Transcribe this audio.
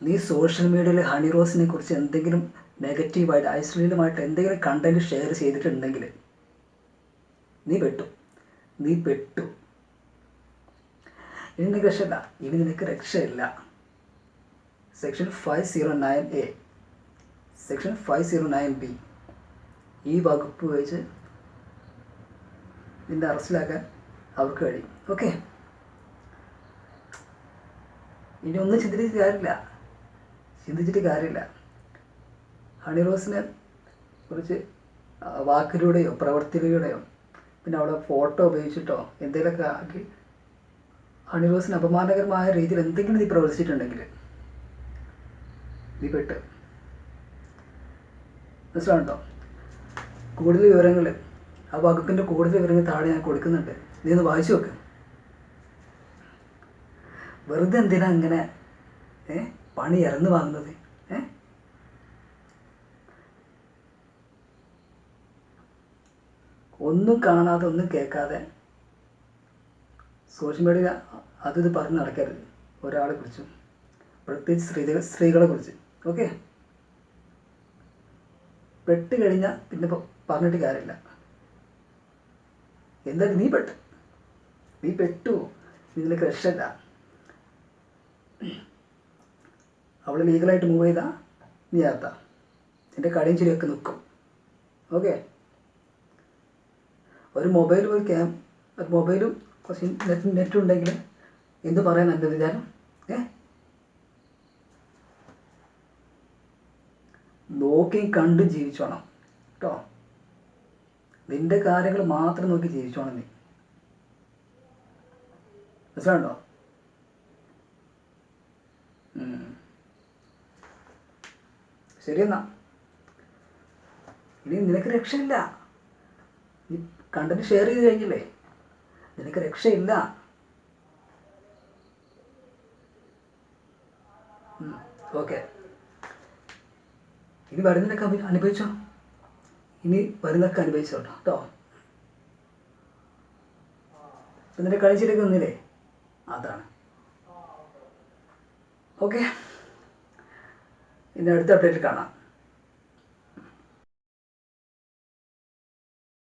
നീ സോഷ്യൽ മീഡിയയിൽ ഹണി റോസിനെ കുറിച്ച് എന്തെങ്കിലും നെഗറ്റീവായിട്ട് അശ്ലീലമായിട്ട് എന്തെങ്കിലും കണ്ടന്റ് ഷെയർ ചെയ്തിട്ടുണ്ടെങ്കിൽ നീ പെട്ടു. നീ പെട്ടു. ഇനി നിനക്ക് രക്ഷയില്ല. ഇനി നിനക്ക് രക്ഷയില്ല. Section five zero nine A section five zero nine B ഈ വകുപ്പ് വെച്ച് നിന്നെ അറസ്റ്റിലാക്കാൻ അവർക്ക് കഴിയും. ഓക്കെ ഇനി ഒന്നും ചിന്തിച്ച് കാര്യമില്ല. ചിന്തിച്ചിട്ട് കാര്യമില്ല. ഹണി റോസിനെ കുറിച്ച് വാക്കിലൂടെയോ പ്രവൃത്തിയിലൂടെയോ പിന്നെ അവിടെ ഫോട്ടോ ഉപയോഗിച്ചിട്ടോ എന്തെങ്കിലുമൊക്കെ ആക്കി ഹണി റോസിന് അപമാനകരമായ രീതിയിൽ എന്തെങ്കിലും നീ പ്രവർത്തിച്ചിട്ടുണ്ടെങ്കിൽ നീ പെട്ട്. മനസ്സിലാവുണ്ടോ കൂടുതൽ വിവരങ്ങൾ ആ വകുപ്പിന്റെ കൂടുതൽ വിവരങ്ങൾ താഴെ ഞാൻ കൊടുക്കുന്നുണ്ട്. നീ ഒന്ന് വായിച്ചു നോക്ക്. വെറുതെ എന്തിനാ ഇങ്ങനെ ഏ? പണി ഇറന്നു വന്നത്. ഒന്നും കാണാതെ ഒന്നും കേൾക്കാതെ സോഷ്യൽ മീഡിയ അത് ഇത് പറഞ്ഞ് നടക്കരുത്. ഒരാളെ കുറിച്ചും പ്രത്യേകിച്ച് സ്ത്രീകൾ സ്ത്രീകളെ കുറിച്ച്. ഓക്കെ? പെട്ട് കഴിഞ്ഞാൽ പിന്നെ പറഞ്ഞിട്ട് കാര്യമില്ല. എന്തായാലും നീ പെട്ട്. നീ പെട്ടു ഇതിലേക്ക് രക്ഷയില്ല. ലീഗലായിട്ട് മൂവ് ചെയ്താൽ നീ അകത്താ. എന്റെ കടയും ചിരിയൊക്കെ നിൽക്കും ഓക്കെ ഒരു മൊബൈൽ ഒരു ക്യാം ഒരു മൊബൈലും കുറച്ച് നെറ്റ് നെറ്റും ഉണ്ടെങ്കിൽ എന്ത് പറയാൻ എന്റെ വിചാരം? ഏ? നോക്കി കണ്ട് ജീവിച്ചോണം. കേട്ടോ? നിന്റെ കാര്യങ്ങൾ മാത്രം നോക്കി ജീവിച്ചോണം നീ. മനസ്സിലാണ്ടോ ശരി എന്നാ ഇനി നിനക്ക് രക്ഷയില്ല. നീ കണ്ടന്റ് ഷെയർ ചെയ്ത് കഴിഞ്ഞില്ലേ? നിനക്ക് രക്ഷയില്ല. ഓക്കെ ഇനി വരുന്നതൊക്കെ അനുഭവിച്ചോ? ഇനി വരുന്നതൊക്കെ അനുഭവിച്ചോട്ടോ കേട്ടോ? നിന്റെ കളിച്ചിട്ടൊക്കെ നിന്നില്ലേ? അതാണ്. ഓക്കെ ഇനി അടുത്ത അപ്ഡേറ്റിൽ കാണാം.